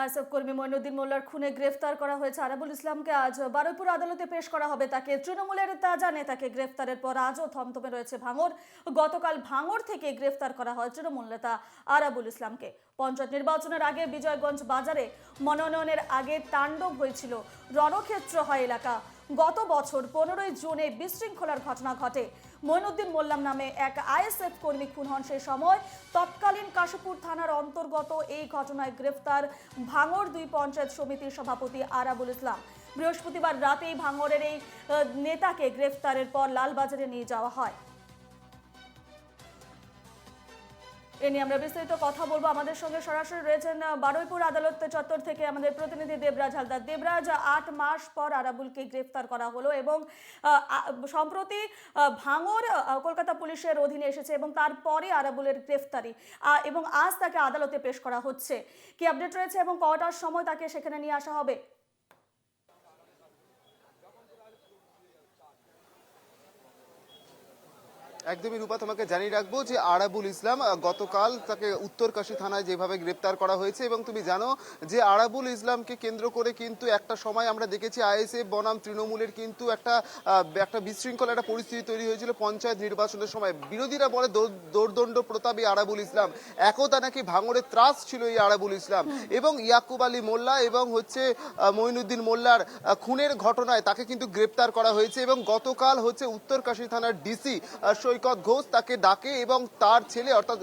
ISF কর্মী মইনুদ্দিন মোল্লার খুনে গ্রেফতার করা হয়েছে। আরাবুল ইসলামকে আজ বারুইপুর আদালতে পেশ করা হবে তাকে। তৃণমূলের তাজা নেতাকে গ্রেফতারের পর আজও থমথমে রয়েছে ভাঙর। গতকাল ভাঙর থেকে গ্রেফতার করা হয় তৃণমূল নেতা আরাবুল ইসলামকে। পঞ্চায়েত নির্বাচনের আগে বিজয়গঞ্জ বাজারে মনোনয়নের আগে তাণ্ডব হয়েছিল রণক্ষেত্র হয় এলাকা। গত বছর পনেরোই জুনে বিশৃঙ্খলার ঘটনা ঘটে। মইনুদ্দিন মোল্লাম নামে এক আইএসএফ কর্মী খুন হন সেই সময়। তৎকালীন কাশীপুর থানার অন্তর্গত এই ঘটনায় গ্রেফতার ভাঙর দুই পঞ্চায়েত সমিতির সভাপতি আরাবুল ইসলাম। বৃহস্পতিবার রাতেই ভাঙরের এই নেতাকে গ্রেফতারের পর লালবাজারে নিয়ে যাওয়া হয়। এ নিয়ে আমরা বিস্তারিত কথা বলব। আমাদের সঙ্গে সরাসরি রয়েছেন বারুইপুর আদালত চত্বর থেকে আমাদের প্রতিনিধি দেবরাজ হালদার। দেবরাজ, আট মাস পর আরাবুলকে গ্রেফতার করা হলো এবং সম্প্রতি ভাঙর কলকাতা পুলিশের অধীনে এসেছে এবং তারপরে আরাবুলের গ্রেফতারি এবং আজ তাকে আদালতে পেশ করা হচ্ছে। কি আপডেট রয়েছে এবং কটার সময় তাকে সেখানে নিয়ে আসা হবে? একদমই রূপা তোমাকে জানিয়ে রাখব যে আরাবুল ইসলাম গতকাল তাকে উত্তরকাশী থানায় যেভাবে গ্রেপ্তার করা হয়েছে এবং তুমি জানো যে আরাবুল ইসলামকে কেন্দ্র করে কিন্তু একটা সময় আমরা দেখেছি আইএসএফ বনাম তৃণমূলের কিন্তু একটা একটা বিশৃঙ্খল একটা পরিস্থিতি তৈরি হয়েছিল পঞ্চায়েত নির্বাচনের সময়। বিরোধীরা বলে দৌর- দৌর্দণ্ড প্রতাপী আরাবুল ইসলাম। একদা নাকি ভাঙড়ের ত্রাস ছিল এই আরাবুল ইসলাম। এবং ইয়াকুব আলী মোল্লা এবং হচ্ছে আহ, মঈনুদ্দিন মোল্লার খুনের ঘটনায় তাকে কিন্তু গ্রেপ্তার করা হয়েছে এবং গতকাল হচ্ছে উত্তরকাশী থানার ডিসি সৈকত ঘোষ তাকে ডাকে এবং তার ছেলে, অর্থাৎ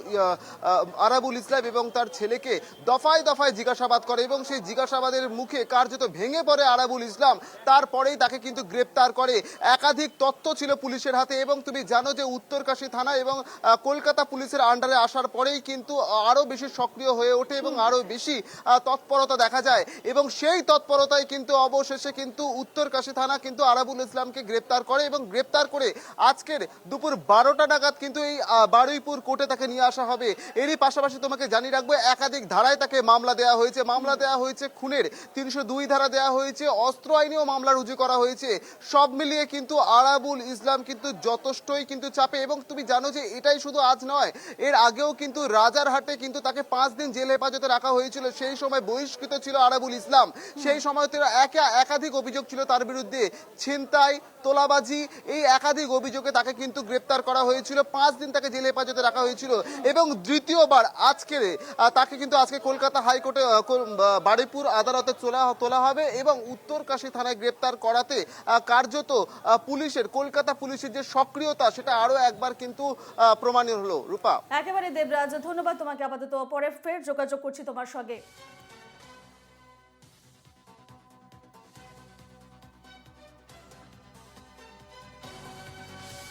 আরাবুল ইসলাম এবং তার ছেলেকে দফায় দফায় জিজ্ঞাসাবাদ করে এবং সেই জিজ্ঞাসাবাদের মুখে কার্যত ভেঙে পড়ে আরাবুল ইসলাম। তারপরেই তাকে কিন্তু গ্রেপ্তার করে। একাধিক তথ্য ছিল পুলিশের হাতে এবং তুমি জানো যে উত্তরকাশী থানা এবং কলকাতা পুলিশের আন্ডারে আসার পরেই কিন্তু আরও বেশি সক্রিয় হয়ে ওঠে এবং আরও বেশি তৎপরতা দেখা যায়। এবং সেই তৎপরতায় কিন্তু অবশেষে কিন্তু উত্তরকাশী থানা কিন্তু আরাবুল ইসলামকে গ্রেপ্তার করে এবং গ্রেপ্তার করে আজকের দুপুর বারোটা নাগাদ কিন্তু এই বারুইপুর কোর্টে তাকে নিয়ে আসা হবে। এরই পাশাপাশি তোমাকে জানিয়ে রাখব একাধিক ধারায় তাকে মামলা দেওয়া হয়েছে। মামলা দেওয়া হয়েছে খুনের। তিনশো দুই ধারা দেওয়া হয়েছে। অস্ত্র আইনেও মামলা রুজু করা হয়েছে। সব মিলিয়ে কিন্তু আরাবুল ইসলাম কিন্তু যথেষ্টই কিন্তু চাপে। এবং তুমি জানো যে এটাই শুধু আজ নয় এর আগেও কিন্তু রাজারহাটে কিন্তু তাকে পাঁচ দিন জেল হেফাজতে রাখা হয়েছিল। সেই সময় বহিষ্কৃত ছিল আরাবুল ইসলাম। সেই সময় তো একা একাধিক অভিযোগ ছিল তার বিরুদ্ধে। ছিনতাই তোলাবাজি এই একাধিক অভিযোগে তাকে কিন্তু গ্রেপ্তার করা হয়েছিল পাঁচ দিন তাকে জেল হেফাজতে রাখা হয়েছিল। এবং দ্বিতীয়বার আজকে তাকে কিন্তু আজকে কলকাতা হাইকোর্টে বারুইপুর আদালতে তোলা তোলা হবে এবং উত্তরকাশী থানায় গ্রেপ্তার করাতে কার্যত পুলিশের কলকাতা পুলিশের যে সক্রিয়তা সেটা আরও একবার কিন্তু আহ, প্রমাণিত হলো। রূপা। একেবারে দেবরাজ ধন্যবাদ তোমাকে আপাতত। পরে ফের যোগাযোগ করছি তোমার সঙ্গে।